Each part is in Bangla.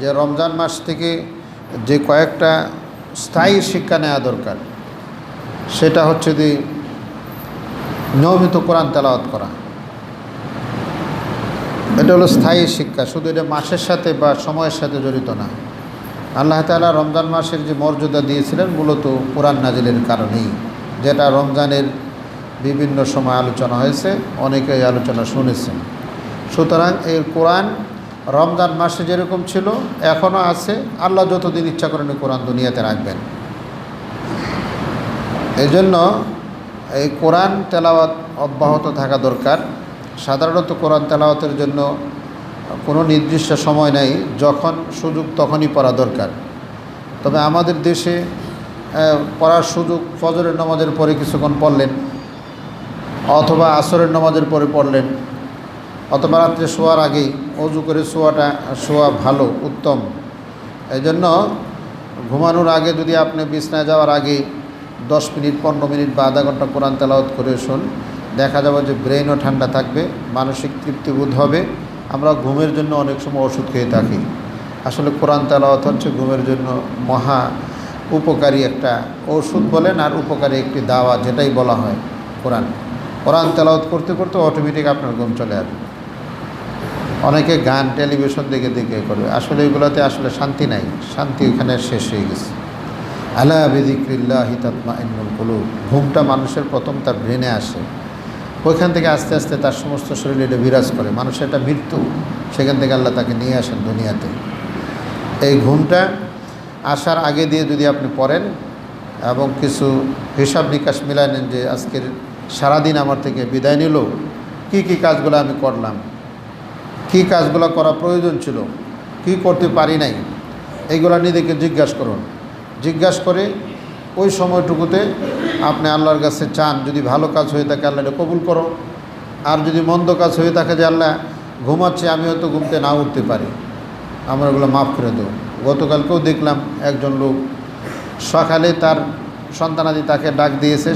যে রমজান মাস থেকে যে কয়েকটা স্থায়ী শিক্ষা নেওয়া দরকার, সেটা হচ্ছে যে নিয়মিত কোরআন তেলাওয়াত করা। এটা হলো স্থায়ী শিক্ষা, শুধু এটা মাসের সাথে বা সময়ের সাথে জড়িত না। আল্লাহ তালা রমজান মাসের যে মর্যাদা দিয়েছিলেন মূলত কোরআন নাজিলের কারণেই, যেটা রমজানের বিভিন্ন সময় আলোচনা হয়েছে, অনেকেই আলোচনা শুনেছেন। সুতরাং এই কোরআন রমজান মাসে যেরকম ছিল এখনও আছে। আল্লাহ যতদিন ইচ্ছা করেন কোরআন দুনিয়াতে রাখবেন। এই জন্য এই কোরআন তেলাওয়াত অব্যাহত থাকা দরকার। সাধারণত কোরআন তেলাওয়াতের জন্য কোনো নির্দিষ্ট সময় নেই, যখন সুযোগ তখনই পড়া দরকার। তবে আমাদের দেশে পড়ার সুযোগ ফজরের নামাজের পরে কিছুক্ষণ পড়লেন, অথবা আসরের নামাজের পরে পড়লেন। অথবা রাত্রে শোয়ার আগেই অজু করে শোয়াটা, শোয়া ভালো, উত্তম। এই জন্য ঘুমানোর আগে যদি আপনি বিছনায় যাওয়ার আগে দশ মিনিট, পনেরো মিনিট বা আধা ঘণ্টা কোরআন তেলাওয়াত করে শুন। দেখা যাবে যে ব্রেনও ঠান্ডা থাকবে, মানসিক তৃপ্তিবোধ হবে। আমরা ঘুমের জন্য অনেক সময় ওষুধ খেয়ে থাকি। আসলে কোরআন তেলাওয়াত হচ্ছে ঘুমের জন্য মহা উপকারী একটা ওষুধ বলেন আর উপকারী একটি দাওয়া, যেটাই বলা হয় কোরআন। কোরআন তেলাওয়াত করতে করতে অটোমেটিক আপনার ঘুম চলে আসবে। অনেকে গান, টেলিভিশন দেখে দেখে করবে আসলে এগুলোতে আসলে শান্তি নাই। শান্তি এখানে শেষ হয়ে গেছে। আলা বেদিক্রিল্লাহ হিতাত্মা ইন্নুল কুলু ঘুমটা মানুষের প্রথম তার ব্রেনে আসে। ওইখান থেকে আস্তে আস্তে তার সমস্ত শরীরে এটা বিরাজ করে। মানুষের একটা মৃত্যু। সেখান থেকে আল্লাহ তাকে নিয়ে আসেন দুনিয়াতে। এই ঘুমটা আসার আগে দিয়ে যদি আপনি পড়েন এবং কিছু হিসাব নিকাশ মিলাই নেন যে আজকের সারাদিন আমার থেকে বিদায় নিল, কি কি কাজগুলো আমি করলাম কি কাজগুলো করা প্রয়োজন ছিল, কি করতে পারি নাই এইগুলো নিজেকে জিজ্ঞাসা করুন। জিজ্ঞাসা করে ওই সময়টুকুতে আপনি আল্লাহর কাছে চান, যদি ভালো কাজ হয়ে থাকে আল্লাহ এটা কবুল করো। আর যদি মন্দ কাজ হয়ে থাকে যে আল্লাহ ঘুমাচ্ছে, আমি হয়তো ঘুমতে না উঠতে পারি। আমরা ওগুলো মাফ করে দেবো। গতকালকেও দেখলাম একজন লোক সকালে তার সন্তানাদি তাকে ডাক দিয়েছে,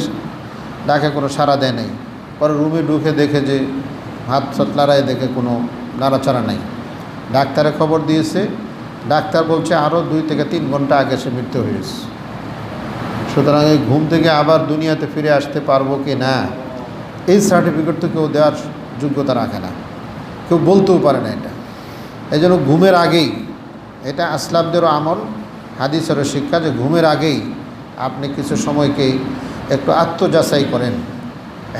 ডাকে কোনো সাড়া দেয় নাই। পরে রুমে ঢুকে দেখে যে হাত সাত লড়াই দেখে কোনো নাড়াচাড়া নাই। ডাক্তারে খবর দিয়েছে, ডাক্তার বলছে আরও দুই থেকে তিন ঘণ্টা আগে সে মৃত্যু হয়েছে। সুতরাং এই ঘুম থেকে আবার দুনিয়াতে ফিরে আসতে পারব কি না, এই সার্টিফিকেট তো কেউ দেওয়ার যোগ্যতা রাখে না। কেউ বলতেও পারে না এটা। এই জন্য ঘুমের আগেই, এটা আসলামদেরও আমল, হাদিসেরও শিক্ষা যে ঘুমের আগেই আপনি কিছু সময়কে একটু আত্মযাচাই করেন,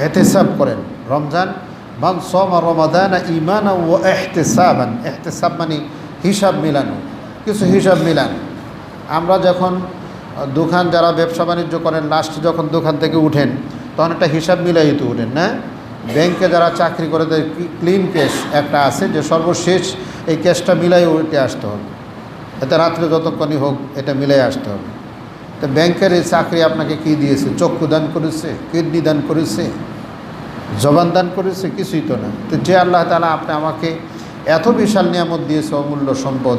হেতেসাব করেন। রমজান মান সম রমাদান ইমান ও এহতেসাবান এহতেসাব মানে হিসাব মিলানো, কিছু হিসাব মিলান। আমরা যখন দোকান যারা ব্যবসা বাণিজ্য করেন, লাস্ট যখন দোকান থেকে উঠেন, তখন একটা হিসাব মিলাই তো উঠেন, না? ব্যাংকে যারা চাকরি করে, তাদের ক্লিন কেস একটা আছে যে সর্বশেষ এই কেসটা মিলাই উঠে আসতে হবে। এতে রাত্রে যতক্ষণই হোক এটা মিলাই আসতে হবে। তো ব্যাংকের এই চাকরি আপনাকে কি দিয়েছে? চক্ষু দান করেছে? কিডনি দান করেছে? জবান দান করেছে, কিছুই তো না। তো যে আল্লাহ তালা আপনি আমাকে এত বিশাল নিয়ামত দিয়েছে, অমূল্য সম্পদ,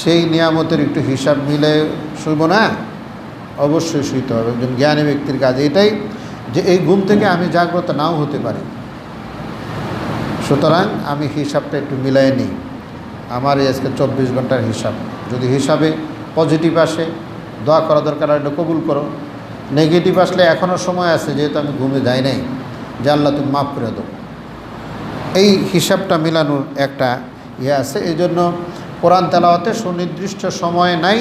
সেই নিয়ামতের একটু হিসাব মিলে শুইব না? অবশ্যই শুইতে হবে। একজন জ্ঞানী ব্যক্তির কাজ এটাই যে এই ঘুম থেকে আমি জাগ্রত নাও হতে পারি। সুতরাং আমি হিসাবটা একটু মিলাই নিই। আমার এই আজকে চব্বিশ ঘণ্টার হিসাব। যদি হিসাবে পজিটিভ আসে, দোয়া করা দরকার এটা কবুল করো। নেগেটিভ আসলে এখনও সময় আছে, যেহেতু আমি ঘুমে যাই নাই। যে আল্লাহ তুমি মাফ করে দেবো এই হিসাবটা মেলানোর একটা ইয়ে আছে, এই জন্য কোরআন তেলাওয়াতে সুনির্দিষ্ট সময় নাই।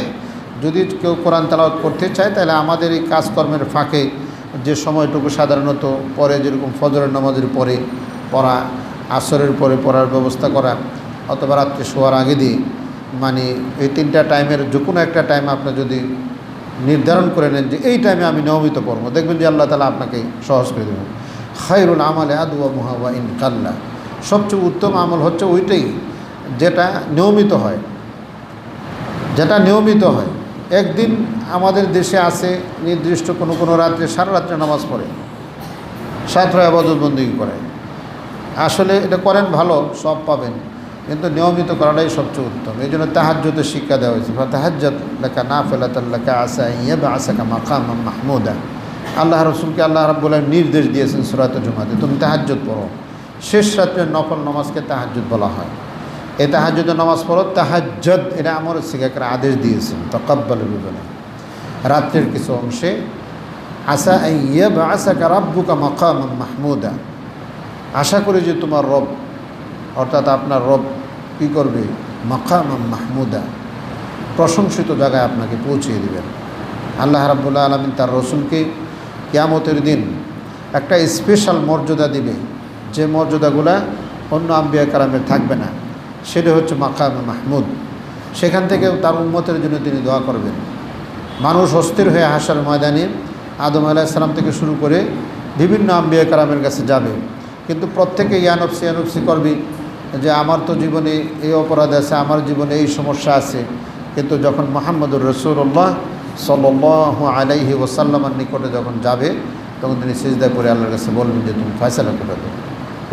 যদি কেউ কোরআন তেলাওয়াত করতে চায়, তাহলে আমাদের এই কাজকর্মের ফাঁকে যে সময়টুকু সাধারণত পরে, যেরকম ফজরের নামাজের পরে পড়া, আসরের পরে পড়ার ব্যবস্থা করা, অথবা রাত্রে শোয়ার আগে দিয়ে মানে এই তিনটা টাইমের যে কোনো একটা টাইম আপনি যদি নির্ধারণ করে নেন যে এই টাইমে আমি নিয়মিত পড়ব, দেখবেন যে আল্লাহ তালা আপনাকে সহজ করে দেবেন। খায়রুল আমলে আদুয়া মুহাবা ইন কাল্লা। সবচেয়ে উত্তম আমল হচ্ছে ওইটাই, যেটা নিয়মিত হয়। যেটা নিয়মিত হয়। একদিন আমাদের দেশে আছে নির্দিষ্ট কোনো কোনো রাত্রে, সারা রাত্রে নামাজ পড়ে। সাতরা আবাদতবন্দি করে। আসলে এটা করেন ভালো, সব পাবেন। কিন্তু নিয়মিত করাটাই সবচেয়ে উত্তম। এই জন্য তাহাজ্যতের শিক্ষা দেওয়া হয়েছে। তাহাজ্জত লেখা না ফেলাতাল্লাকা আসা ইয়ে বা আসাকা মাকাম মাহমুদা। আল্লাহ রসুলকে আল্লাহ রাবুল্লাহ নির্দেশ দিয়েছেন সুরাত জুমাতে, তুমি তাহাজ্জত পড়ো। শেষ রাত্রে নফল নমাজকে তাহাজ্জুদ বলা হয়। এ তাহাজুদ নামাজ পড়ো, তাহাজ্জদ এটা আমার শিখাকের আদেশ দিয়েছেন, তকাব্বাল বিবনে। রাত্রের কিছু অংশে আসা ইয়ে বা আসা কারাব্বুকা মকাম মাহমুদা। আশা করি যে তোমার রব, অর্থাৎ আপনার রব কী করবে? মকাম মাহমুদা। প্রশংসিত জায়গায় আপনাকে পৌঁছিয়ে দেবেন। আল্লাহ রাবুল্লাহ আলমিন তার রসুলকে কিয়ামতের দিন একটা স্পেশাল মর্যাদা দিবে। যে মর্যাদাগুলা অন্য আম্বিয়া কারামের থাকবে না। সেটা হচ্ছে মাকাম মাহমুদ। সেখান থেকেও তার উন্মতের জন্য তিনি দোয়া করবেন। মানুষ অস্থির হয়ে হাসার ময়দানে আদম আলাইসালাম থেকে শুরু করে বিভিন্ন আম্বিয়া কারামের কাছে যাবে। কিন্তু প্রত্যেকে ইয়ানফসি ইয়ানফসি করবি যে, আমার তো জীবনে এই অপরাধ আছে, আমার জীবনে এই সমস্যা আছে। কিন্তু যখন মোহাম্মদুর রসুল্লাহ সাল্লাহ আলাইহি ওসাল্লামার নিকটে যখন যাবে, তখন তিনি সিজদা করে আল্লাহর কাছে বলবেন যে, তুমি ফয়সালা করে দেবো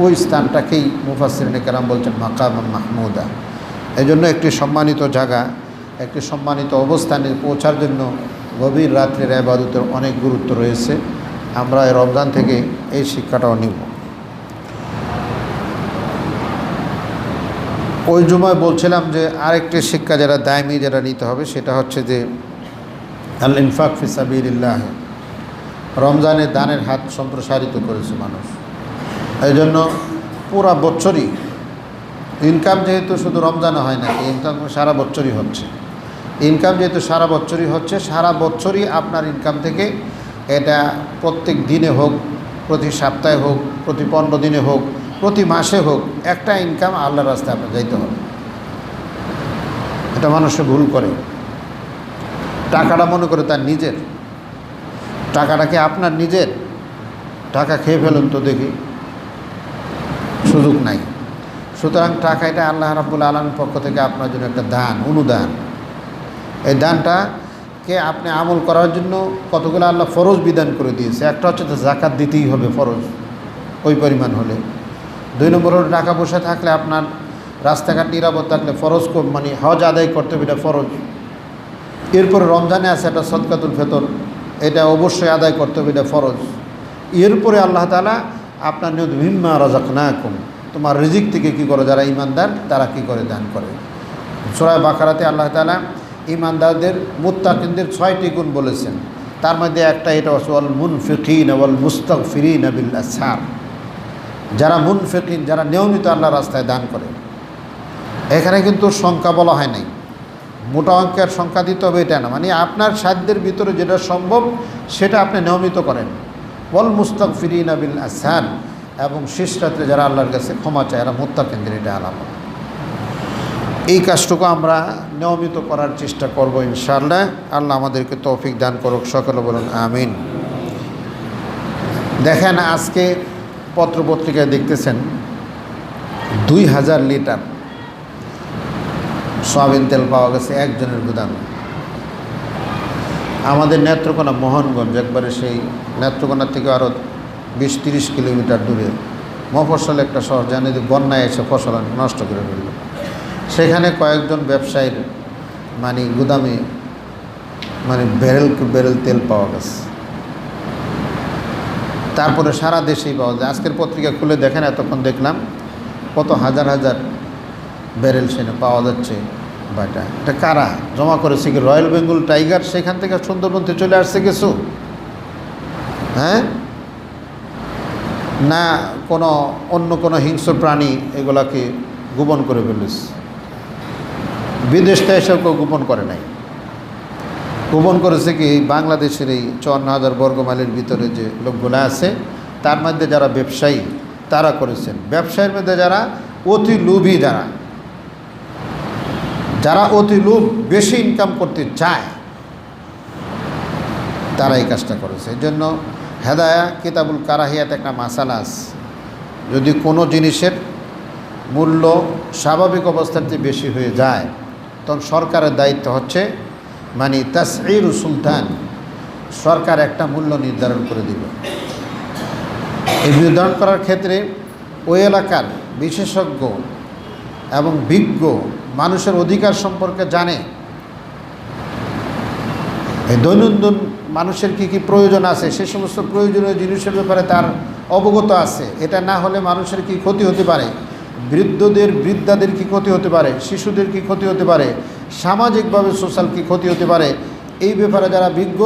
ওই স্থানটাকেই মুফাসিরিন কারাম বলছেন মাকাম মাহমুদা। এই জন্য একটি সম্মানিত জায়গা, একটি সম্মানিত অবস্থানে পৌঁছার জন্য গভীর রাত্রের আবাদতের অনেক গুরুত্ব রয়েছে। আমরা এই রমজান থেকে এই শিক্ষাটাও নিব। ওই জুমায় বলছিলাম যে, আরেকটি শিক্ষা যারা দায়মি যারা নিতে হবে, সেটা হচ্ছে যে আল ইনফাক ফিসাবিল্লাহ রমজানে দানের হাত সম্প্রসারিত করেছে মানুষ। এই জন্য পুরা বছরই ইনকাম যেহেতু শুধু রমজানে হয় না ইনকাম সারা বছরই হচ্ছে। ইনকাম যেহেতু সারা বছরই হচ্ছে, সারা বছরই আপনার ইনকাম থেকে এটা প্রত্যেক দিনে হোক, প্রতি সপ্তাহে হোক, প্রতি পনেরো দিনে হোক, প্রতি মাসে হোক, একটা ইনকাম আল্লাহর রাস্তায় আপনার যাইতে হবে। এটা মানুষে ভুল করে। টাকাটা মনে করে তার নিজের। টাকাটা কি আপনার নিজের? টাকা খেয়ে ফেলুন তো দেখি। সুযোগ নাই। সুতরাং টাকা এটা আল্লাহ রাবুল আলমের পক্ষ থেকে আপনার জন্য একটা দান, অনুদান। এই দানটা কে আপনি আমল করার জন্য কতগুলো আল্লাহ ফরজ বিধান করে দিয়েছে। একটা হচ্ছে তো জাকাত দিতেই হবে ফরজ, ওই পরিমাণ হলে। দুই নম্বর হলো টাকা পয়সা থাকলে আপনার রাস্তাঘাট নিরাপদ থাকলে ফরজ মানে হজ আদায় করতে হবে, এটা ফরজ। এরপরে রমজানে আছে একটা সদকাতুল ফেতর। এটা অবশ্যই আদায় করতে হবে, এটা ফরজ। এরপরে আল্লাহ তালা আপনার নিয়ত ভিম্মা রাজাক না কম তোমার রিজিক থেকে কী করে, যারা ইমানদার তারা কি করে দান করে। সোরায় বাকারাতে আল্লাহ তালা ইমানদারদের মুত্তাকিনদের ছয়টি গুণ বলেছেন। তার মধ্যে একটা এটা হচ্ছে, ওয়াল মুন ফিকিন ওয়াল মুস্তাক ফিরিন আবিল আসার। যারা মুন ফিকিন যারা নিয়মিত আল্লাহ রাস্তায় দান করে। এখানে কিন্তু সংখ্যা বলা হয় নাই। মোটা অঙ্কের সংখ্যা দিতে হবে, এটা না। মানে আপনার সাধ্যের ভিতরে যেটা সম্ভব, সেটা আপনি নিয়মিত করেন। ওয়াল মুস্তাক ফিরিন আবিল আসান এবং শেষ রাত্রে যারা আল্লাহর কাছে ক্ষমা চায়, এরা মোত্তাকেন্দ্রের এটা আলামত এই কাজটুকু আমরা নিয়মিত করার চেষ্টা করব ইনশাআল্লাহ। আল্লাহ আমাদেরকে তৌফিক দান করুক, সকলে বলুন আমিন। দেখেন আজকে পত্রপত্রিকায় দেখতেছেন, দুই হাজার লিটার সয়াবিন তেল পাওয়া গেছে একজনের গুদামে। আমাদের নেত্রকোনা মোহনগঞ্জ, একবারে সেই নেত্রকোনা থেকে আরও বিশ তিরিশ কিলোমিটার দূরে। মফসল একটা শহর, জানি যে বন্যায় এসে ফসল নষ্ট করে ফেলল। সেখানে কয়েকজন ব্যবসায়ীর মানে গুদামে মানে বেরেল বেরেল তেল পাওয়া গেছে। তারপরে সারা দেশেই পাওয়া যায়। আজকের পত্রিকা খুলে দেখেন, এতক্ষণ দেখলাম, কত হাজার হাজার ব্যারেল সেনে পাওয়া যাচ্ছে। বা এটা এটা কারা জমা করেছে কি রয়্যাল বেঙ্গল টাইগার? সেখান থেকে সুন্দরবন থেকে চলে আসছে কিছু? হ্যাঁ? না কোনো, অন্য কোনো হিংস্র প্রাণী এগুলাকে গোপন করে ফেলেছে। বিদেশটা এসেও কেউ গোপন করে নাই। গোপন করেছে কি বাংলাদেশের এই চুয়ান্ন হাজার বর্গমাইলের ভিতরে যে লোকগুলো আছে, তার মধ্যে যারা ব্যবসায়ী, তারা করেছেন। ব্যবসায়ীর মধ্যে যারা অতি লোভী যারা যারা অতি লোভ বেশি ইনকাম করতে চায়, তারা এই কাজটা করেছে এই জন্য হেদায়া, কিতাবুল কারাহিয়াত একটা মাসালা আছে। যদি কোনো জিনিসের মূল্য স্বাভাবিক অবস্থার চেয়ে বেশি হয়ে যায়, তখন সরকারের দায়িত্ব হচ্ছে মানে তাসঈর সুলতান, সরকার একটা মূল্য নির্ধারণ করে দিবে। এই নির্ধারণ করার ক্ষেত্রে ওই এলাকার বিশেষজ্ঞ এবং বিজ্ঞ মানুষের অধিকার সম্পর্কে জানে। এই দৈনন্দিন মানুষের কি কি প্রয়োজন আছে, সে সমস্ত প্রয়োজনীয় জিনিসের ব্যাপারে তার অবগত আছে। এটা না হলে মানুষের কি ক্ষতি হতে পারে? বৃদ্ধদের, বৃদ্ধাদের কি ক্ষতি হতে পারে? শিশুদের কি ক্ষতি হতে পারে? সামাজিকভাবে সোশ্যাল কি ক্ষতি হতে পারে? এই ব্যাপারে যারা বিজ্ঞ,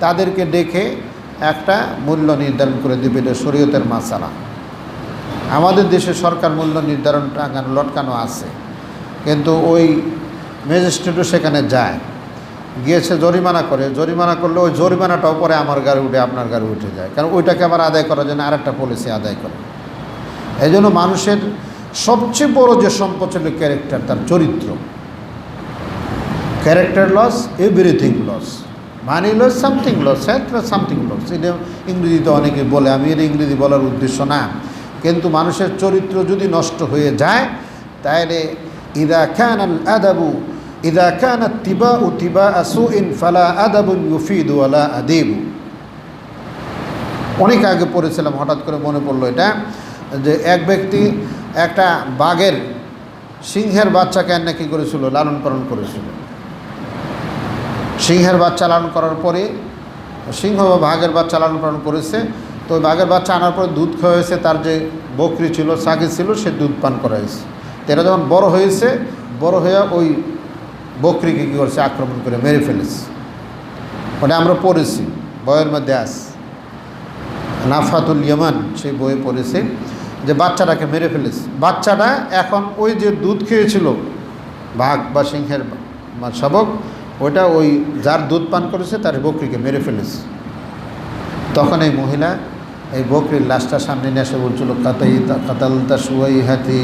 তাদেরকে ডেকে একটা মূল্য নির্ধারণ করে দেবে, এটা শরীয়তের মাসালা। আমাদের দেশে সরকার মূল্য নির্ধারণ লটকানো আছে। কিন্তু ওই ম্যাজিস্ট্রেটও সেখানে যায়। গিয়েছে জরিমানা করে। জরিমানা করলে ওই জরিমানাটাও পরে আমার গাড়ি উঠে আপনার গাড়ি উঠে যায়। কারণ ওইটাকে আবার আদায় করার জন্য আরেকটা পলিসি আদায় করে। এই জন্য মানুষের সবচেয়ে বড় যে সম্পদ ছিল ক্যারেক্টার তার চরিত্র। Character loss everything loss money loss something loss হ্যাঁ সামথিং লস এটা ইংরেজিতে অনেকে বলে, আমি এটা ইংরেজি বলার উদ্দেশ্য না। কিন্তু মানুষের চরিত্র যদি নষ্ট হয়ে যায়, তাহলে আদাবু, ইদা খান তিবা উ তিবা আসু ইন ফালা আদাবুন ইউফিদু আলা আদেবু। অনেক আগে পড়েছিলাম, হঠাৎ করে মনে পড়ল এটা, যে এক ব্যক্তি একটা বাঘের সিংহের বাচ্চাকে নাকি করেছিল, লালন পালন করেছিল। সিংহের বাচ্চা লালন করার পরে, সিংহ বা বাঘের বাচ্চা লালন পালন করেছে, তো বাঘের বাচ্চা আনার পরে দুধ খাওয়া হয়েছে, তার যে বকরি ছিল সাকি ছিল, সে দুধ পান করা হয়েছে তো এরা যখন বড় হয়েছে, বড় হয়ে ওই বকরিকে কী করছে, আক্রমণ করে মেরে ফেলেছে। ওটা আমরা পড়েছি, বইয়ের মধ্যে আস নাফাতুল ইয়মান, সেই বইয়ে পড়েছে যে বাচ্চাটাকে মেরে ফেলেছে। বাচ্চাটা এখন ওই যে দুধ খেয়েছিল, বাঘ বা সিংহের শাবক, ওটা ওই যার দুধ পান করেছে, তার বকরিকে মেরে ফেলেছে। তখন এই মহিলা এই বকরির লাশটা সামনে নিয়ে এসে বলছিল কাতাই কাতালতা সুয়াই হাতি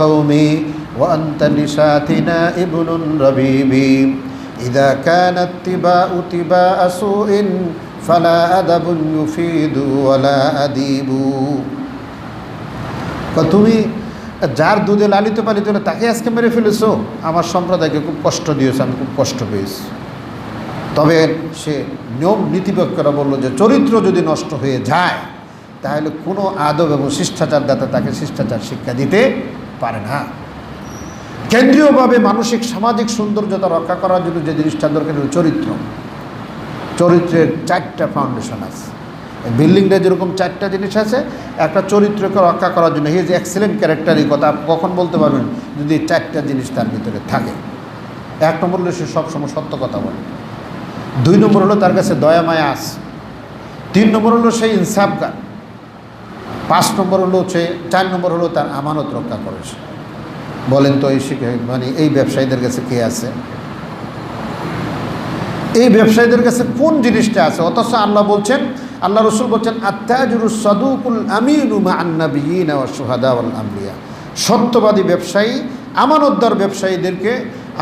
কৌমি ও আন্তলিশাতিনা ইবনুন রবিবি ইদা কানাত তিবাউ তিবাআ সুইন ফালা আদাবুন ইউফিদু ওয়ালা আদিবু তা তুমি যার দুধে লালিত পালিত হলে তাকে আজকে মেরে ফেলেছো? আমার সম্প্রদায়কে খুব কষ্ট দিয়েছে, আমি খুব কষ্ট পেয়েছি। তবে সে নিয়ম নীতিপক্ষরা বলল যে চরিত্র যদি নষ্ট হয়ে যায় তাহলে কোনো আদব এবং শিষ্টাচার দাতা তাকে শিষ্টাচার শিক্ষা দিতে পারে না। কেন্দ্রীয়ভাবে মানসিক, সামাজিক সৌন্দর্যতা রক্ষা করার জন্য যে জিনিসটা দরকার চরিত্র। চরিত্রের চারটা ফাউন্ডেশন আছে। বিল্ডিংটা যেরকম চারটা জিনিস আছে, একটা চরিত্রকে রক্ষা করার জন্য। হিজ এক্সেলেন্ট ক্যারেক্টার এই কথা আপনি কখন বলতে পারবেন? যদি চারটা জিনিস তার ভিতরে থাকে। এক নম্বর হলো সে সবসময় সত্য কথা বলে। দুই নম্বর হলো তার কাছে দয়া, মায়া আস তিন নম্বর হলো সেই ইনসাফগার পাঁচ নম্বর হলো সে চার নম্বর হলো তার আমানত রক্ষা করেছে বলেন তো এই মানে এই ব্যবসায়ীদের কাছে কে আছে? এই ব্যবসায়ীদের কাছে কোন জিনিসটা আছে? অথচ আল্লাহ বলছেন, আল্লাহ রসুল বলছেন আমিনুমা আম্বিয়া সত্যবাদী ব্যবসায়ী, আমানতদার ব্যবসায়ীদেরকে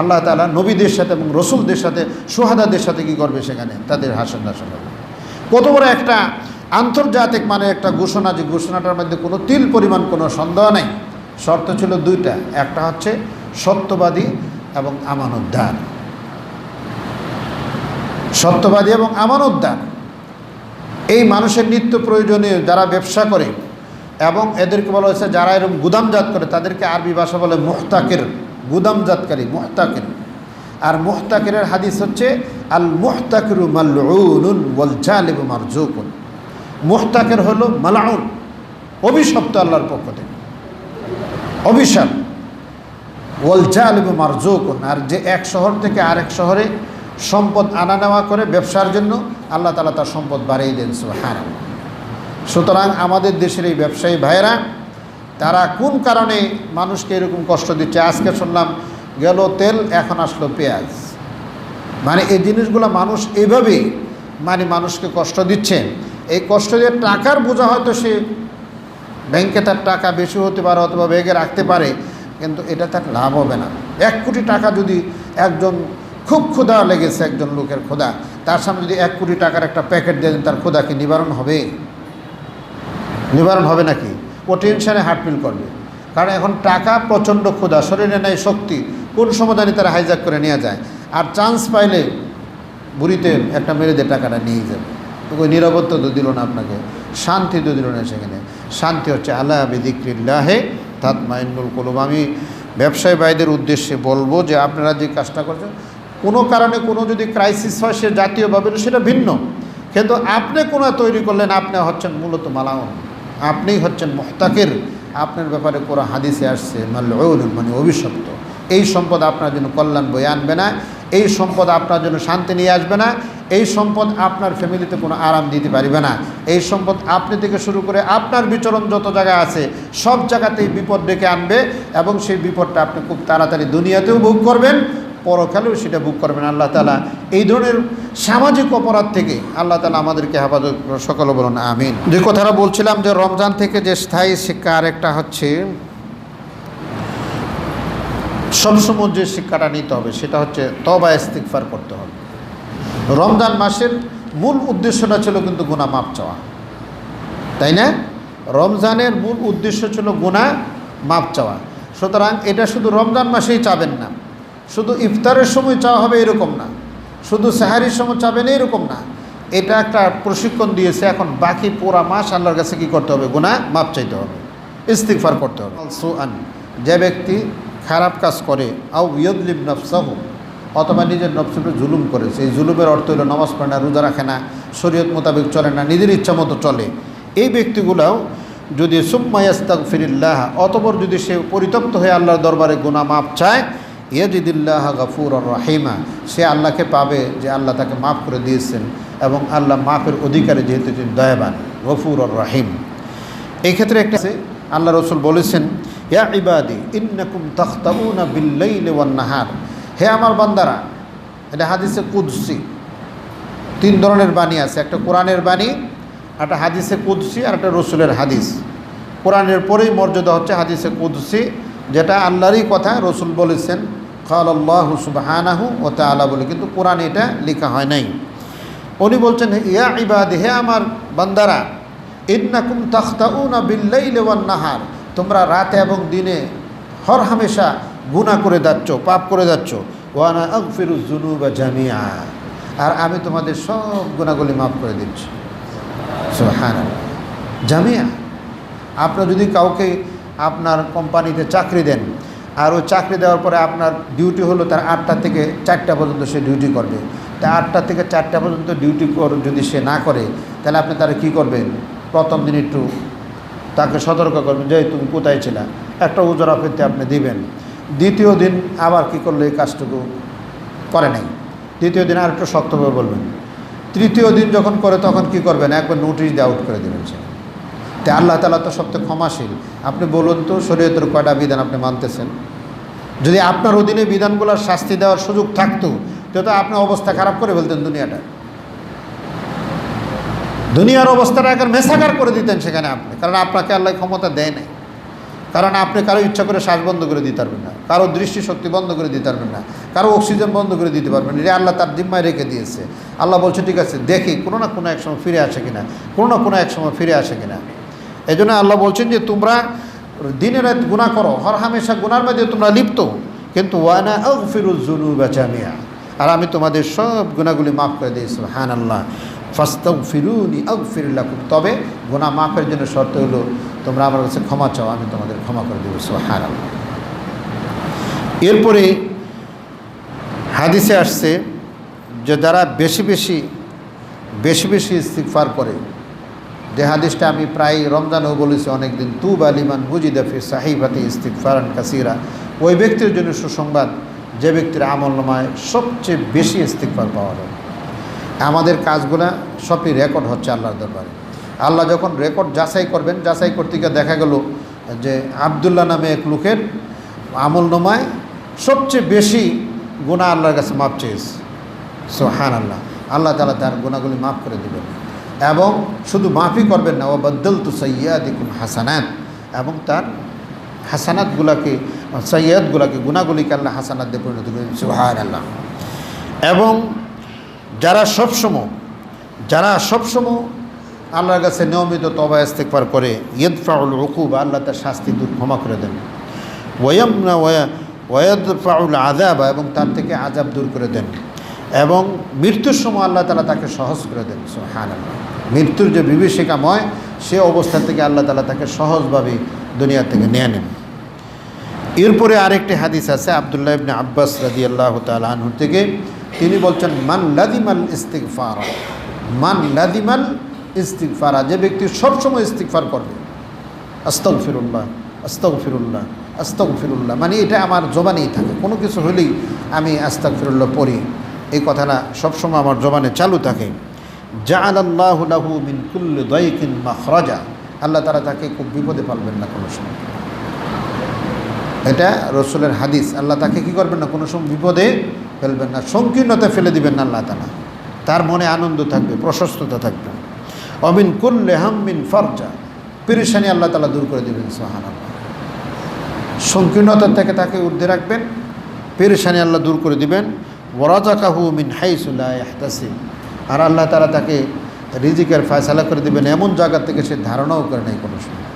আল্লাহ তালা নবীদের সাথে এবং রসুলদের সাথে সুহাদাদের সাথে কি করবে সেখানে? তাদের হাসন হাসন কত বড় একটা আন্তর্জাতিক মানে একটা ঘোষণা যে ঘোষণাটার মধ্যে কোনো তিল পরিমাণ কোনো সন্দেহ নেই। শর্ত ছিল দুইটা। একটা হচ্ছে সত্যবাদী এবং আমানতদার সত্যবাদী এবং আমানতদার এই মানুষের নিত্য প্রয়োজনীয় যারা ব্যবসা করে এবং এদেরকে বলা হয়েছে যারা এরকম গুদামজাত করে, তাদেরকে আরবি ভাষা বলে মুহতাকের, গুদামজাতকারী, মুহতাকের। আর মুহতাকের হাদিস হচ্ছে আল মুহতাকিরু মাল্লুন ওয়াল জালিবু মারজুকুন। মুহতাকের হলো মালাউন, অভিশপ্ত আল্লাহর পক্ষ থেকে। অভিশাপ ওয়াল জালিবু মারজুকুন, আর যে এক শহর থেকে আরেক শহরে সম্পদ আনা নেওয়া করে ব্যবসার জন্য আল্লাহ তালা তার সম্পদ বাড়িয়ে দেন হ্যাঁ সুতরাং আমাদের দেশের এই ব্যবসায়ী ভাইয়েরা, তারা কোন কারণে মানুষকে এরকম কষ্ট দিচ্ছে? আজকে শুনলাম গেল তেল, এখন আসলো পেঁয়াজ। মানে এই জিনিসগুলো মানুষ এভাবেই মানে মানুষকে কষ্ট দিচ্ছে। এই কষ্ট দিয়ে টাকার বোঝা হয়তো সে ব্যাংকে তার টাকা বেশি হতে পারে অথবা ব্যাগে রাখতে পারে, কিন্তু এটা তার লাভ হবে না। এক কোটি টাকা যদি একজন খুব ক্ষুধা লেগেছে একজন লোকের ক্ষুধা, তার সামনে যদি এক কোটি টাকার একটা প্যাকেট দেন, তার ক্ষুধা কি নিবারণ হবে? নিবারণ হবে নাকি? ও টেনশানে হার্টফিল করবে। কারণ এখন টাকা প্রচণ্ড ক্ষুধা, শরীরে নেয় শক্তি, কোন সমাধানে তারা হাইজাক করে নেওয়া যায়। আর চান্স পাইলে বুড়িতে একটা মেরে দিয়ে টাকাটা নিয়ে যাবে। ওই নিরাপত্তা তো দিল না আপনাকে, শান্তি তো দিল না সেখানে। শান্তি হচ্ছে আল্লাহ বিদিক্রিল্লাহে তাত মাইনুল কলম আমি ব্যবসায়ী ভাইদের উদ্দেশ্যে বলব যে আপনারা যে কাজটা করছেন, কোনো কারণে কোনো যদি ক্রাইসিস হয়, সে জাতীয়ভাবে সেটা ভিন্ন। কিন্তু আপনি কোনো তৈরি করলেন, আপনি হচ্ছেন মূলত মালাউন। আপনিই হচ্ছেন মোহতাকের। আপনার ব্যাপারে পুরো হাদিসে আসছে মাল্লউন মানে অভিশপ্ত। এই সম্পদ আপনার জন্য কল্যাণ বয়ে আনবে না, এই সম্পদ আপনার জন্য শান্তি নিয়ে আসবে না এই সম্পদ আপনার ফ্যামিলিতে কোনো আরাম দিতে পারবে না। এই সম্পদ আপনি থেকে শুরু করে আপনার বিচরণ যত জায়গায় আছে, সব জায়গাতেই বিপদ ডেকে আনবে এবং সেই বিপদটা আপনি খুব তাড়াতাড়ি দুনিয়াতেও ভোগ করবেন, পরকালেও সেটা বুক করবেন আল্লাহ তালা এই ধরনের সামাজিক অপরাধ থেকে আল্লাহ তালা আমাদেরকে হেফাজত। সকলে বলুন, আমিন। যে কথাটা বলছিলাম যে রমজান থেকে যে স্থায়ী শিক্ষা আরেকটা হচ্ছে, সবসময় যে শিক্ষাটা নিতে হবে, সেটা হচ্ছে তবা ইস্তিকফার করতে হবে। রমজান মাসের মূল উদ্দেশ্যটা ছিল কিন্তু গুণা মাপ চাওয়া। তাই না? রমজানের মূল উদ্দেশ্য ছিল গুণা মাপ চাওয়া। সুতরাং এটা শুধু রমজান মাসেই চাবেন না। শুধু ইফতারের সময় চাওয়া হবে এরকম না। শুধু সাহারির সময় চাবেন এরকম না। এটা একটা প্রশিক্ষণ দিয়েছে এখন বাকি পুরা মাস আল্লাহর কাছে কী করতে হবে? গুণা মাপ চাইতে হবে। ইস্তিকফার করতে হবে। যে ব্যক্তি খারাপ কাজ করে আউ ইয়দলিম নফসাহু অথবা নিজের নফসুপে জুলুম করেছে এই জুলুমের অর্থ হলো নমাজ পড়ে না, রোজা রাখে না, শরীয়ত মোতাবেক চলে না, নিজের ইচ্ছা মতো চলে। এই ব্যক্তিগুলোও যদি সুম্মায়াস্তাক ফিরিল্লাহ অতপর যদি সে পরিতপ্ত হয়ে আল্লাহর দরবারে গুণা মাপ চায়, ইয়াজিদুল্লাহ গফুর রাহিমা, সে আল্লাহকে পাবে যে আল্লাহ তাকে মাফ করে দিয়েছেন এবং আল্লাহ মাফের অধিকারে যেহেতু তিনি দয়াবান গফুর রাহিম। এই ক্ষেত্রে একটা আল্লাহ রসুল বলেছেন, ইয়া ইবাদি, ইন্নাকুম তখতাউনা বিল্লাইল ওয়ান নাহার। হে আমার বান্দারা, এটা হাদিসে কুদসি। তিন ধরনের বাণী আছে, একটা কোরআনের বাণী একটা হাদিসে কুদসি, আর একটা রসুলের হাদিস। কোরআনের পরেই মর্যাদা হচ্ছে হাদিসে কুদসি, যেটা আল্লাহরই কথা, রসুল বলেছেন খাল আল্লাহ সুবাহানাহু ও তালা বলে, কিন্তু কোরআন এটা লেখা হয় নাই। উনি বলছেন, ইয়া ইবাদ, হে আমার বান্দারা, ইন্নাকুম তখতাউনা বিল্লাইল ওয়ান নাহার, তোমরা রাতে এবং দিনে হর হামেশা গুনাহ করে যাচ্ছ, পাপ করে যাচ্ছ। ওয়ানা আগফিরুজ জুনুবা জামিয়া আর আমি তোমাদের সব গুণাগুলি মাফ করে দিচ্ছি। হ্যাঁ জামিয়া আপনার যদি কাউকে আপনার কোম্পানিতে চাকরি দেন, আর ওই চাকরি দেওয়ার পরে আপনার ডিউটি হলো তার আটটা থেকে চারটা পর্যন্ত সে ডিউটি করবে। তা আটটা থেকে চারটা পর্যন্ত ডিউটি কর যদি সে না করে, তাহলে আপনি তারা কী করবেন? প্রথম দিন একটু তাকে সতর্ক করবেন যে তুমি কোথায় ছিলা? একটা উজরা পেতে আপনি দিবেন। দ্বিতীয় দিন আবার কি করলে এই কাজটুকু করে নাই। দ্বিতীয় দিন আর একটু শক্তভাবে বলবেন। তৃতীয় দিন যখন করে তখন কি করবেন? একবার নোটিশ দিয়ে আউট করে দেবেন সে। তা আল্লাহ তালা তো সবথেকে ক্ষমাশীল। আপনি বলুন তো, শরীয়তের কয়টা বিধান আপনি মানতেছেন? যদি আপনার অধীনে বিধানগুলোর শাস্তি দেওয়ার সুযোগ থাকতো, তো তো আপনার অবস্থা খারাপ করে ফেলতেন দুনিয়াটা। দুনিয়ার অবস্থাটা একবার মেসাকার করে দিতেন সেখানে আপনি। কারণ আপনাকে আল্লাহ ক্ষমতা দেয় নাই। কারণ আপনি কারও ইচ্ছা করে শ্বাস বন্ধ করে দিতে পারবেন না। কারও দৃষ্টিশক্তি বন্ধ করে দিতে পারবেন না। কারও অক্সিজেন বন্ধ করে দিতে পারবেন এটা আল্লাহ তার জিম্মায় রেখে দিয়েছে। আল্লাহ বলছে, ঠিক আছে, দেখি কোনো না কোনো এক সময় ফিরে আসে কিনা, কোনো না কোনো এক সময় ফিরে আসে কিনা। এই জন্য আল্লাহ বলছেন যে, তোমরা দিনে রাত গুণা করো। হর হামেশা গুনার মধ্যে তোমরা লিপ্ত। কিন্তু ওয়ানা ফিরুজ জুনু বেচামিয়া আর আমি তোমাদের সব গুণাগুলি মাফ করে দিয়েছি হান আল্লাহ ফাস্তাউ ফিরুনি আগ ফিরুল্লাকুম তবে গুণা মাফের জন্য শর্ত হলো, তোমরা আমার কাছে ক্ষমা চাও, আমি তোমাদের ক্ষমা করে দেবো আল্লাহ এরপরে হাদিসে আসছে যে যারা বেশি বেশি বেশি বেশি ইস্তিকফার করে, যে হাদিসটা আমি প্রায় রমজানেও বলেছি, অনেকদিন তু বালিমান মুজিদাফি সাহিবাতি ইস্তিকফারান কাসিরা। ওই ব্যক্তির জন্য সুসংবাদ, যে ব্যক্তির আমল নামায় সবচেয়ে বেশি ইস্তিকফার পাওয়া যায়। আমাদের কাজগুলা সবই রেকর্ড হচ্ছে আল্লাহর দরবারে। আল্লাহ যখন রেকর্ড যাচাই করবেন, যাচাই করতে গিয়ে দেখা গেল যে আবদুল্লাহ নামে এক লোকের আমল নামায় সবচেয়ে বেশি গুণা আল্লাহর কাছে মাপ চেয়েছে। সোহান আল্লাহ আল্লাহ তালা তার গুণাগুলি মাফ করে দেবেন। এবং শুধু মাফই করবেন না ও বদ্দল তু সৈয়াদিকুম হাসানাত। এবং তার হাসানাতগুলাকে সৈয়াদগুলাকে গুণাগুলিকে আল্লাহ হাসানাত দিয়ে পরিণত করেন সোহান আল্লাহ এবং যারা সবসময় যারা সবসময় আল্লাহর কাছে নিয়মিত তবা ইস্তেকবার করে, ইয়দফাউল রকুব আল্লাহ তার শাস্তি দূর ক্ষমা করে দেন। ওয়াম না ওয়া ওয়াদফাউল আজাব এবং তার থেকে আজাব দূর করে দেন। এবং মৃত্যুর সময় আল্লাহ তালা তাকে সহজ করে দেন হ্যাঁ মৃত্যুর যে বিভীষিকাময়, সে অবস্থা থেকে আল্লাহ তালা তাকে সহজভাবে দুনিয়া থেকে নিয়ে নেন। এরপরে আরেকটি হাদিস আছে, আবদুল্লাহ ইবনে আব্বাস রাজি আল্লাহ তালহুর থেকে। তিনি বলছেন, মান লাদিমাল ইস্তিকফার মান লাদিমাল ইস্তিকফারা যে ব্যক্তি সবসময় ইস্তিকফার করবে। আস্তক ফিরুল্লাহ আস্তক ফিরুল্লাহ আস্তক ফিরুল্লাহ মানে এটা আমার জবানেই থাকে। কোনো কিছু হলেই আমি আস্তাক ফিরুল্লাহ পড়ি। এই কথাটা সবসময় আমার জবানে চালু থাকে। জা আল্লাহ লাহু মিন কুল্লি দয়কিন মাখরাজা। আল্লাহ তারা তাকে খুব বিপদে পারবেন না কোনো সময়। এটা রসুলের হাদিস। আল্লাহ তাকে কি করবেন না কোনো সময় বিপদে ফেলবেন না, সংকীর্ণতা ফেলে দিবেন না আল্লাহ তালা তার মনে আনন্দ থাকবে, প্রশস্ততা থাকবে। অমিন কুল্লে হাম্মিন ফরজা। পেরেশানি আল্লাহ তালা দূর করে দেবেন সোহান আল্লাহ সংকীর্ণতা থেকে তাকে ঊর্ধ্বে রাখবেন, পেরেশানি আল্লাহ দূর করে দিবেন। ওরাজা কাহু মিন হাইসুল্লাহ ইহতাসিম আর আল্লাহ তালা তাকে রিজিকের ফয়সালা করে দিবেন, এমন জায়গা থেকে সে ধারণাও করে নাই কোনো সময়।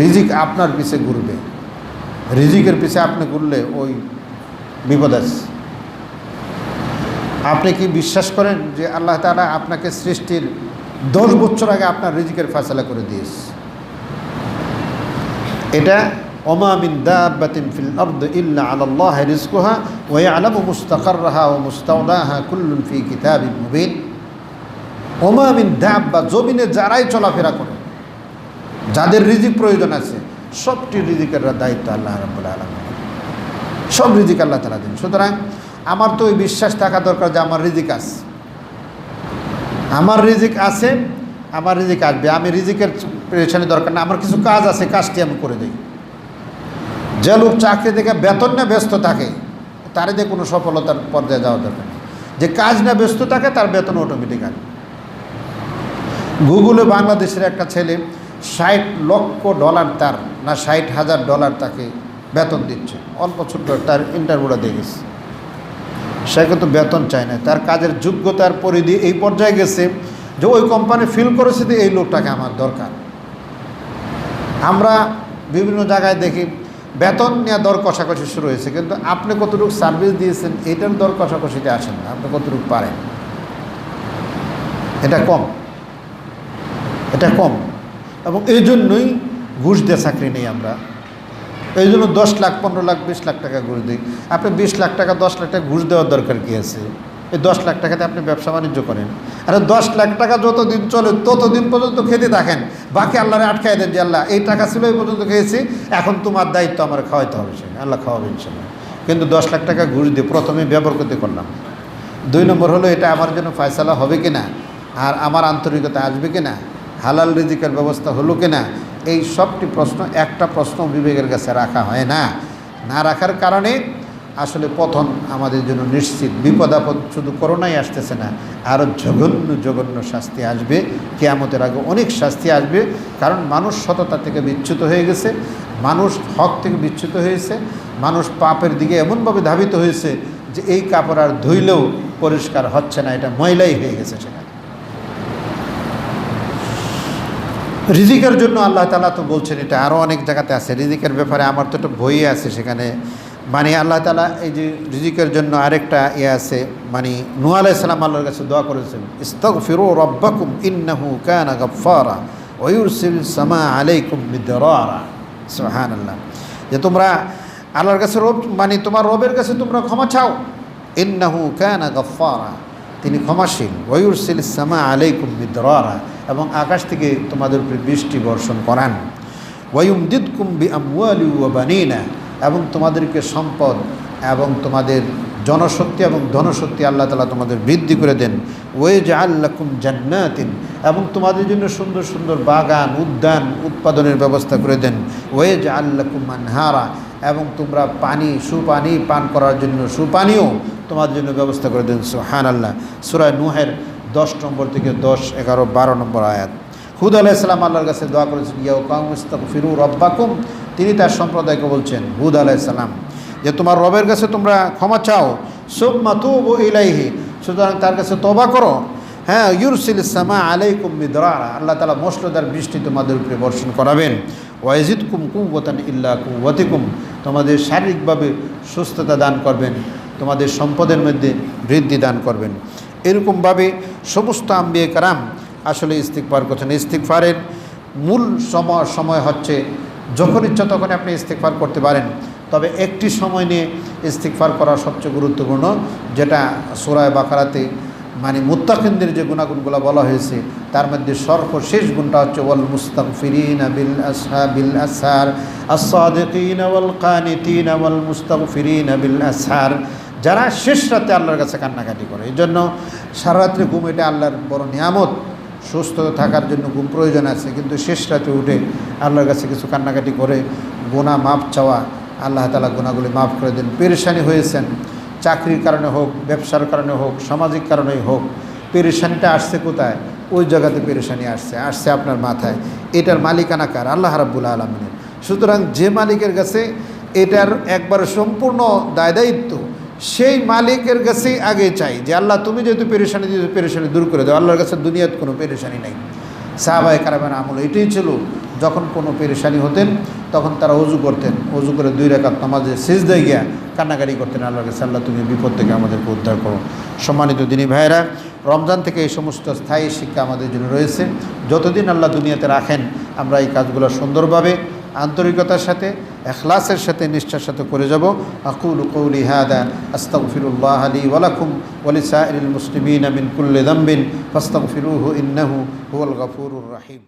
রিজিক আপনার পিছে ঘুরবে। রিজিকের পিছে আপনি ঘুরলে ওই বিপদ আছে। আপনি কি বিশ্বাস করেন যে আল্লাহ তালা আপনাকে সৃষ্টির দশ বছর আগে আপনার রিজিকের ফয়সালা করে দিয়েছে? এটা ওমামিন দাবাতিন ফিল আরদ ইল্লা আলাল্লাহ রিজকুহা ওয়া ইয়ালামু মুস্তাকাররাহা ওয়া মুস্তাওদাহা কুল্লুন ফি কিতাবিন মুবিন। ওমামিন দাব্বা, জমিনে যারাই চলাফেরা করে যাদের রিজিক প্রয়োজন আছে, সবটি রিজিকের দায়িত্ব আল্লাহ রাব্বুল আলামিন। সব রিজিক আল্লাহ তালা দিন। সুতরাং আমার তো ওই বিশ্বাস থাকা দরকার যে আমার রিজিক আছে। আমার রিজিক আছে, আমার রিজিক আসবে। আমি রিজিকের পেরেশানি দরকার না। আমার কিছু কাজ আছে, কাজটি আমি করে দিই। যে লোক চাকরি থেকে বেতন না ব্যস্ত থাকে, তার দিয়ে কোনো সফলতার পর্যায়ে যাওয়া দরকার যে কাজ না ব্যস্ত থাকে, তার বেতন অটোমেটিক আসবে। গুগলে বাংলাদেশের একটা ছেলে ষাট লক্ষ ডলার তার না ষাট হাজার ডলার তাকে বেতন দিচ্ছে। অল্প ছোট্ট তার ইন্টারভিউটা দিয়ে গেছে। সে কিন্তু বেতন চায় না তার কাজের যোগ্যতার পরিধি এই পর্যায়ে গেছে যে ওই কোম্পানি ফিল করেছে যে এই লোকটাকে আমার দরকার। আমরা বিভিন্ন জায়গায় দেখি, বেতন নেওয়া দর কষাকষি শুরু হয়েছে, কিন্তু আপনি কতটুকু সার্ভিস দিয়েছেন, এটার দর কষাকষিতে আসেন না। আপনি কতটুকু পারেন? এটা কম। এটা কম। এবং এই জন্যই ঘুষ দিয়ে চাকরি নেই আমরা। এই জন্য দশ লাখ, পনেরো লাখ, বিশ লাখ টাকা ঘুষ দিই। আপনি বিশ লাখ টাকা, দশ লাখ টাকা ঘুষ দেওয়ার দরকার কী আছে? এই দশ লাখ টাকাতে আপনি ব্যবসা বাণিজ্য করেন। আর দশ লাখ টাকা যতদিন চলে, ততদিন পর্যন্ত খেতে থাকেন। বাকি আল্লাহরে আটকাই দেন যে, আল্লাহ, এই টাকা ছিল, এই পর্যন্ত খেয়েছি। এখন তোমার দায়িত্ব আমার খাওয়াইতে হবে সে আল্লাহ খাওয়াবেন সে কিন্তু দশ লাখ টাকা ঘুষ দিয়ে প্রথমে ব্যবহার করতে করলাম। দুই নম্বর হলো, এটা আমার জন্য ফয়সালা হবে কি না আর আমার আন্তরিকতা আসবে কি না হালাল রিজিকের ব্যবস্থা হলো কি না এই সবটি প্রশ্ন, একটা প্রশ্ন বিবেকের কাছে রাখা হয় না। না রাখার কারণে আসলে পথন আমাদের জন্য নিশ্চিত। বিপদ আপদ শুধু করোনাই আসতেছে না আরও জঘন্য জঘন্য শাস্তি আসবে। কেয়ামতের আগে অনেক শাস্তি আসবে, কারণ মানুষ সততা থেকে বিচ্যুত হয়ে গেছে, মানুষ হক থেকে বিচ্যুত হয়েছে, মানুষ পাপের দিকে এমনভাবে ধাবিত হয়েছে যে এই কাপড় আর ধুইলেও পরিষ্কার হচ্ছে না, এটা ময়লাই হয়ে গেছে সেখানে। রিজিকের জন্য আল্লাহ তালা তো বলছেন এটা। আরও অনেক জায়গাতে আছে। রিজিকের ব্যাপারে আমার তো একটা বইয়ে আছে সেখানে। মানে আল্লাহ তালা এই যে রিজিকের জন্য আরেকটা ইয়ে আছে। মানে নু আলাইসালাম আল্লাহর কাছে দোয়া করেছেন ইস্তক ফিরো রব্বাকুম ইন্নাহু কানা গফারা ওয়ুরসিল সামা আলাইকুম বিদরা সোহান আল্লাহ যে তোমরা আল্লাহর কাছে রব মানে তোমার রবের কাছে তোমরা ক্ষমা চাও। ইন্নাহু কানা গফারা তিনি ক্ষমাশীল। ওয়ুরসিল সামা আলাইকুম বিদরা এবং আকাশ থেকে তোমাদের উপরে বৃষ্টি বর্ষণ করান। ওয়ুমদিদ কুম্বি ও বানিনা, এবং তোমাদেরকে সম্পদ এবং তোমাদের জনশক্তি এবং ধনশক্তি আল্লাহ তালা তোমাদের বৃদ্ধি করে দেন। ওয়ে যে আল্লাকুম জান্নাতিন, এবং তোমাদের জন্য সুন্দর সুন্দর বাগান, উদ্যান উৎপাদনের ব্যবস্থা করে দেন। ওয়ে যে আল্লাকুম মানহারা এবং তোমরা পানি, সুপানি পান করার জন্য সুপানিও তোমাদের জন্য ব্যবস্থা করে দেন। সুহান আল্লাহ সুরায় নুহের দশ নম্বর থেকে দশ, এগারো, বারো নম্বর আয়াত। হুদ আলাইসালাম আল্লাহর কাছে দোয়া করেছেন ইয়াউ কাউমস্তাক ফিরু রব্বাকুম। তিনি তার সম্প্রদায়কে বলছেন, হুদ আলাইসালাম যে তোমার রবের কাছে তোমরা ক্ষমা চাও, সুম্মা তুব ইলাইহি। সুতরাং তার কাছে তবা করো। হ্যাঁ ইউরসিল সামা আলাইকুম মিদরা আল্লাহ তালা মশলদার বৃষ্টি তোমাদের উপরে বর্ষণ করাবেন। ওয়াজিদ কুম কুমতান ইল্লা কুমতিকুম তোমাদের শারীরিকভাবে সুস্থতা দান করবেন, তোমাদের সম্পদের মধ্যে বৃদ্ধি দান করবেন। এরকমভাবে সমস্ত আম্বিয়ে কারাম আসলে ইস্তিকফার করছেন। ইস্তিকফারের মূল সময় সময় হচ্ছে যখন ইচ্ছা তখন আপনি ইস্তিকফার করতে পারেন। তবে একটি সময় নিয়ে ইস্তিকফার করা সবচেয়ে গুরুত্বপূর্ণ, যেটা সোরায় বাকারাতে মানে মুত্তাকিনদের যে গুণাগুণগুলো বলা হয়েছে, তার মধ্যে সর্বশেষ গুণটা হচ্ছে, ওয়াল মুস্তাগফিরিন বিল আসহাবিল আসহার, আস-সাদিকিন ওয়াল মুস্তাগফিরিন বিল আসহার। যারা শেষ রাতে আল্লাহর কাছে কান্নাকাটি করে। এই জন্য সারা রাত্রে ঘুম, এটা আল্লাহর বড় নিয়ামত। সুস্থ থাকার জন্য ঘুম প্রয়োজন আছে, কিন্তু শেষ রাতে উঠে আল্লাহর কাছে কিছু কান্নাকাটি করে গোনা মাপ চাওয়া, আল্লাহ তালা গোনাগুলি মাফ করে দেন। পেরেশানি হয়েছেন, চাকরির কারণে হোক, ব্যবসার কারণে হোক, সামাজিক কারণেই হোক, পেরেশানিটা আসছে কোথায়? ওই জায়গাতে পেরেশানি আসছে আসছে আপনার মাথায়। এটার মালিকানা কার আল্লাহ রাব্বুল আলমিনের। সুতরাং যে মালিকের কাছে এটার একবার সম্পূর্ণ দায় দায়িত্ব সেই মালিকের কাছেই আগে চাই যে, আল্লাহ, তুমি যেহেতু পেরেশানি দিয়েছ, পেরেশানি দূর করে দাও। আল্লাহর কাছে দুনিয়াত কোনো পেরেশানি নেই। সাহাবায় কারামের আমল এটাই ছিল। যখন কোনো পেরেশানি হতেন, তখন তারা অজু করতেন। অজু করে দুই রেখাত নামাজে দিয়ে গিয়া কান্নাকাটি করতেন। আল্লাহর কাছে, আল্লাহ, তুমি বিপদ থেকে আমাদেরকে উদ্ধার করো। সম্মানিত দিনী ভাইয়েরা, রমজান থেকে এই সমস্ত স্থায়ী শিক্ষা আমাদের জন্য রয়েছে। যতদিন আল্লাহ দুনিয়াতে রাখেন, আমরা এই কাজগুলো সুন্দরভাবে আন্তরিকতার সাথে, এখলাসের সাথে, নিষ্ঠার সাথে করে যাব। আকুল কৌলি হাদা, আস্তাগফিরুল্লাহ আলী ওয়ালাকুম ওয়ালিসাইল মুসলিমিন আমিন কুল্লিদাম্বিন ফস্তক ফিরুহ ইন্নাহু হুয়াল গফুরুর রাহিম।